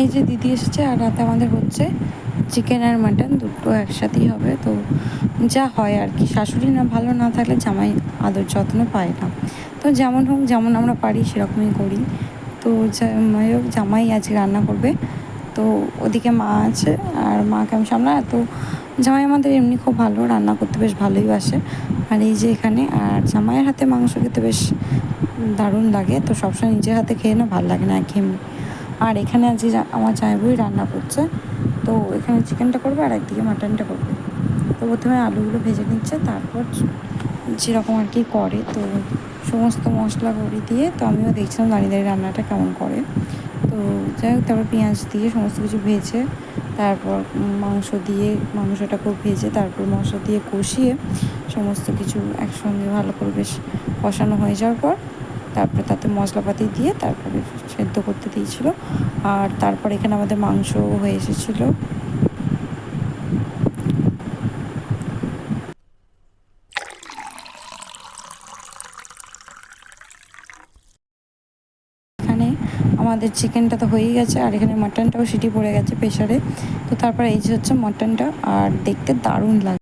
এই যে দিদি এসেছে আর রাতে আমাদের হচ্ছে চিকেন আর মাটন দুটো একসাথেই হবে। তো যা হয় আর কি। শাশুড়ি না ভালো না থাকলে জামাই আদর যত্ন পায় না। তো যেমন হোক, যেমন আমরা পারি, সেরকমই করি। তো যাই হোক, জামাই আজকে রান্না করবে। তো ওদিকে মা আছে আর মাকে আমি সামলা তো জামাই আমাদের এমনি খুব ভালো, রান্না করতে বেশ ভালোই বাসে। আর এই যে এখানে, আর জামাইয়ের হাতে মাংস খেতে বেশ দারুণ লাগে। তো সবসময় নিজের হাতে খেয়ে না, ভালো লাগে না একঘেয়েমি। আর এখানে আজকে আমার জামাইবুই রান্না করছে। তো এখানে চিকেনটা করবে আর একদিকে মাটনটা করবে। তো প্রথমে আলুগুলো ভেজে নিচ্ছে, তারপর যেরকম আর কি করে, তো সমস্ত মশলা গুঁড়ি দিয়ে, তো আমিও দেখছিলাম দাঁড়িয়ে দাঁড়িয়ে রান্নাটা কেমন করে। তো যাই হোক, তারপর পেঁয়াজ দিয়ে সমস্ত কিছু ভেজে, তারপর মাংস দিয়ে, মাংসটা খুব ভেজে, তারপর মশলা দিয়ে কষিয়ে সমস্ত কিছু একসঙ্গে ভালো করে বেশ কষানো হয়ে যাওয়ার পর তারপরে তাতে মশলাপাতি দিয়ে তারপরে সেদ্ধ করতে দিয়েছিল। আর তারপর এখানে আমাদের মাংস হয়ে এসেছিল। আমাদের চিকেনটা তো হয়েই গেছে, আর এখানে মাটনটাও সিটি পড়ে গেছে প্রেশারে তো তারপর এই যে হচ্ছে মাটনটা, আর দেখতে দারুণ লাগে।